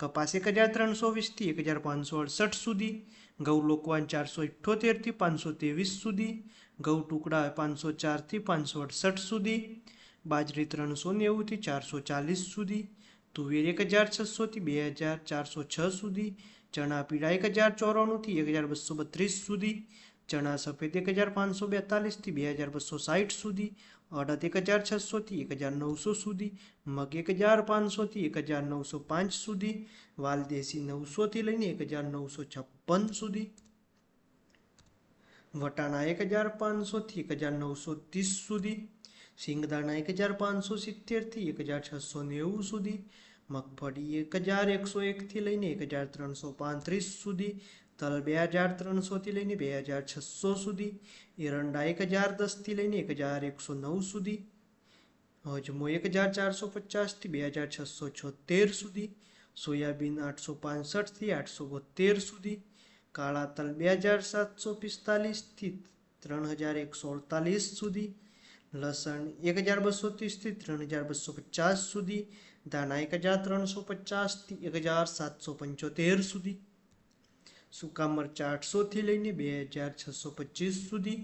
કપાસ એક હજાર ત્રણસો વીસથી એક હજાર પાંચસો અડસઠ સુધી, ઘઉં લોકવાન ચારસો ઇઠ્ઠોતેરથી પાંચસો ત્રેવીસ સુધી, ઘઉં ટુકડા પાંચસો ચારથી પાંચસો અડસઠ સુધી, બાજરી ત્રણસો નેવુંથી ચારસો ચાલીસ સુધી, તુવેર એક હજાર છસોથી બે હજાર ચારસો છ સુધી, ચણા પીળા એક હજાર ચોરાણુંથી એક હજાર બસો બત્રીસ સુધી ચણા સફેદ એક હજાર પાંચસો બેતાલીસથી બે હજાર બસો સાઠ સુધી, અડદ એક હજાર છસોથી એક હજાર નવસો સુધી, મગ એક હજાર પાંચસોથી એક હજાર નવસો પાંચ સુધી વાલદેશી નવસોથી લઈને એક હજાર નવસો છપ્પન સુધી, વટાણા એક હજાર પાંચસોથી એક હજાર નવસો ત્રીસ સુધી સિંગદાણા એક હજાર પાંચસો સિત્તેરથી એક હજાર છસો નેવું સુધી, મગફળી એક હજાર એકસો એકથી લઈને એક હજાર ત્રણસો પાંત્રીસ સુધી તલ બે હજાર ત્રણસોથી લઈને બે હજાર છસો સુધી એરંડા એક હજાર દસથી લઈને એક હજાર એકસો નવ સુધી અજમો એક હજાર ચારસો પચાસથી બે હજાર છસો છોતેર સુધી સોયાબીન આઠસો પાંસઠથી આઠસો બોતેર સુધી કાળા તલ બે હજાર સાતસો પિસ્તાલીસથી ત્રણ હજાર એકસો અડતાલીસ સુધી લસણ એક હજાર બસો ત્રીસથી ત્રણ હજાર બસો પચાસ સુધી ધાણા એક હજાર ત્રણસો પચાસથી એક હજાર સાતસો પંચોતેર સુધી સૂકા મરચાં આઠસોથી લઈને બે હજાર છસો પચીસ સુધી,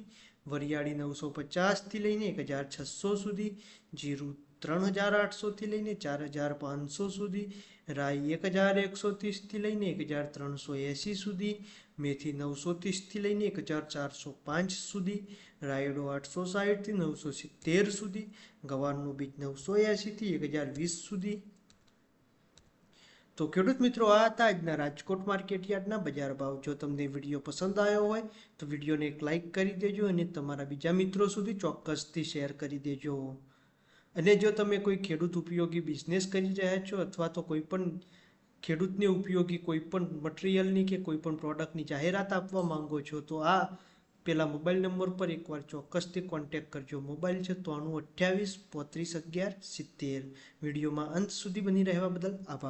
વરિયાળી નવસો પચાસથી લઈને એક હજાર છસો સુધી, જીરું ત્રણ હજાર આઠસોથી લઈને ચાર હજાર પાંચસો સુધી, રાઈ એક હજાર એકસો ત્રીસથી લઈને એક હજાર ત્રણસો એંસી સુધી, મેથી નવસો ત્રીસથી લઈને એક હજાર ચારસો પાંચ સુધી, રાયડો આઠસો સાઠથી નવસો સિત્તેર સુધી, ગવારનું બીજ નવસો એંસીથી એક હજાર વીસ સુધી તો ખેડૂત મિત્રો, આ હતા આજના રાજકોટ માર્કેટ યાર્ડના બજાર ભાવ. જો તમને વીડિયો પસંદ આવ્યો હોય, તો વિડીયોને એક લાઇક કરી દેજો અને તમારા બીજા મિત્રો સુધી ચોક્કસથી શેર કરી દેજો. અને જો તમે કોઈ ખેડૂત ઉપયોગી બિઝનેસ કરી રહ્યા છો અથવા તો કોઈ પણ ખેડૂતને ઉપયોગી કોઈ પણ મટીરિયલની કે કોઈ પણ પ્રોડક્ટની જાહેરાત આપવા માંગો છો, તો આ પેલા મોબાઈલ નંબર પર એકવાર ચોક્કસથી કોન્ટેક્ટ કરજો. મોબાઈલ છે ત્રાણું અઠ્યાવીસ, પોત્રીસ, અગિયાર, સિત્તેર. વિડીયોમાં અંત સુધી બની રહેવા બદલ આભાર.